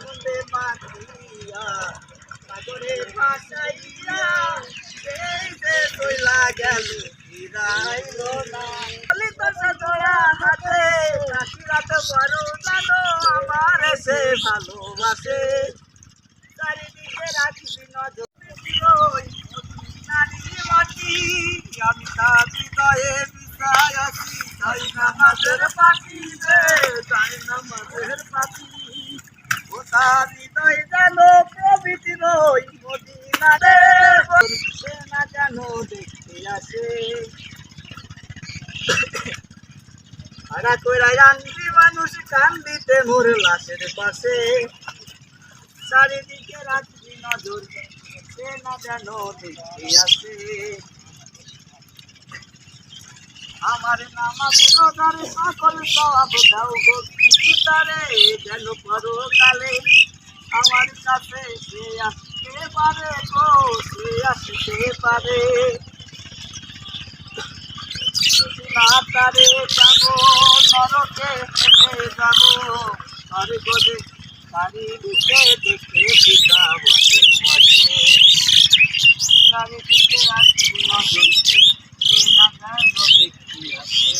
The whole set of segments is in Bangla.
আনন্দে মাতিয়া সাগরে ভাসাইয়া সেই যে কইলা গেল, ফিরাইল না। বলি তোর জোড়া হাতে রাখিরা তো বড় জানো, আমার সে ভালোবাসে। চারিদিকে রাখবি নজর আমি তার হৃদয়ে মিশাই আছি, তাই নামাজের পাখি রে তাই নামাজের পাখি? ও তার হৃদয় যেন প্রভৃতির ওই মদিনা রে সে না যেন দেখতে আসে আড়া কইরা রান্দি মানুষ কান্দিতে মোর লাশের পাশে চারিদিকে রাখবি নজর সে না যেন দেখতে আসে আমার নামাজ রোজার সকল সব দাও গো তারে যেন পরকালে আমার কাছে সে আসতে পারে গো, সে আসতে পারে। না তারে যাব, নরকে হেঁটে যাব, তারে গদে চারিদিকে দেখে পিতা বসে বসে চারিদিকে রাখি নজর সে না যেন দেখতে আসে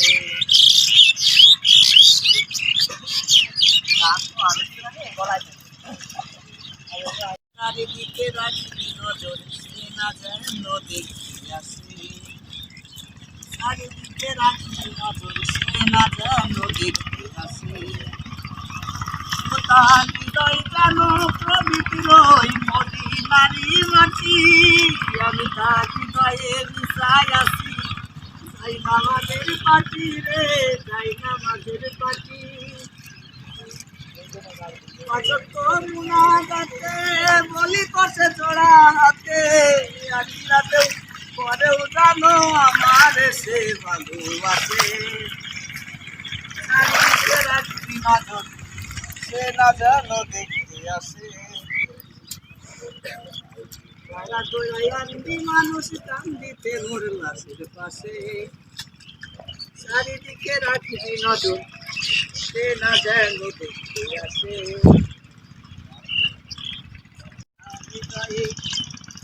গান তো আরও কি লাগে গলায় চারিদিকে রাখি নজর সে না যেন দেখতে আসে চারিদিকে রাখি নজর সে না যেন দেখতে আসে তার হৃদয় যেন প্রভৃতির ওই মদিনারি মাটি আমি তার হৃদয়ে মিশাই আছি তাই নামাজের পাটি রে তাই নামাজের বলি কষে জোড়া জানো আমার সে ভালোবাসে। সে না যেন দেখতে আসে। মানুষ কান্দিতে মোর লাশের পাশে। চারিদিকে রাখবি নজর, সে না যেন দেখতে আসে হৃদয়ে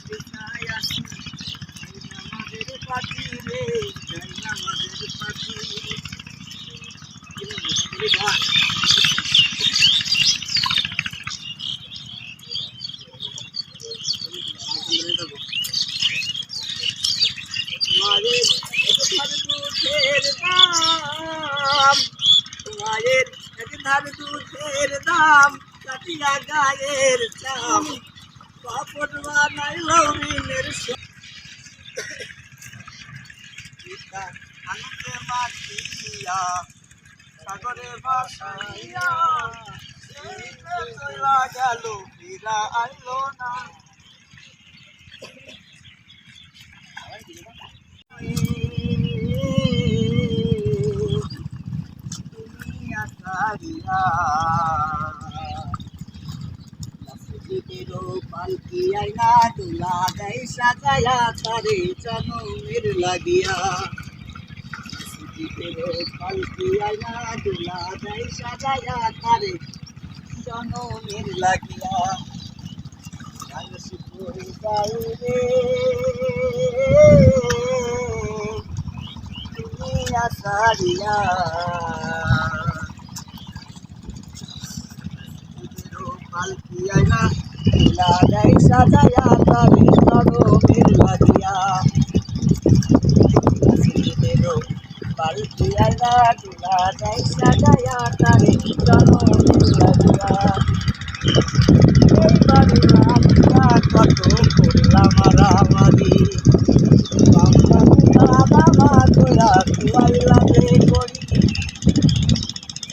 হৃদয় আসি আমাদের পাখি রে যাই আমাদের ধার দুধের দাম দাম, কাটিয়া গায়ের চাম। পাপড় বানাই লৌরিনের আনন্দে মাতিয়া সাগরে ভাসাইয়া চলা গেল না পালকি আইনা দুলা দেয় সাজায়া তারে লাগিয়া পালকি আইনা দুলা দেয় সাজায়া তারে জনমের লাগিয়া তুমি আসারিয়া পালকি দুলা দেয় সাজায়া তারে জনমের লাগিয়া আইনা দুলা দেয় সাজায়া তারে কুয়াইলা রে করি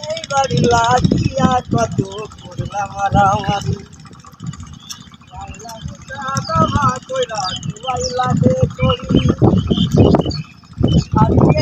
এইবারে লাগিয়া কত করলাম মারামারি বাবা তোরা কুয়াইলা রে করি আজকে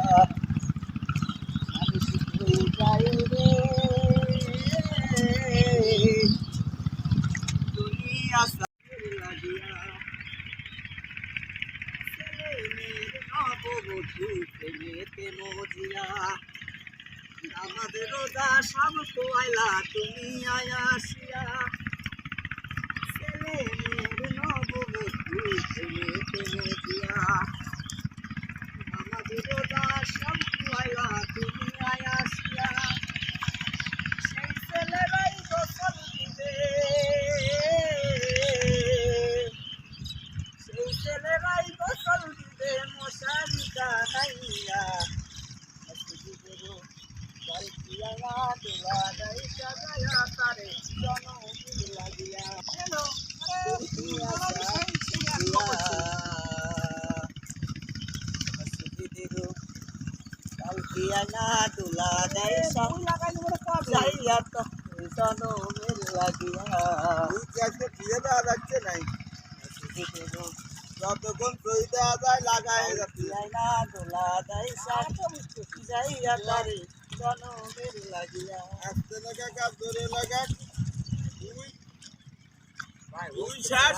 বধু প্রেমেতে মজিয়া। আমাদের রোজা তুমি আয়াসি সাজাইয়া তারে জনমির লাগিয়া। আজকে দিয়ে দেওয়া যাচ্ছে নাই। যতক্ষণ দই দেওয়া যায় লাগাই যাচ্ছে। লাইলা দোলা সাত যাইয়া তারে জনমের লাগিয়া। আস্তে লাগা কাজ ধরে লাগা। ভাই দুই শ্বাস।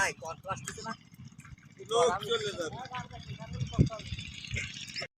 লোক চলে যাবে।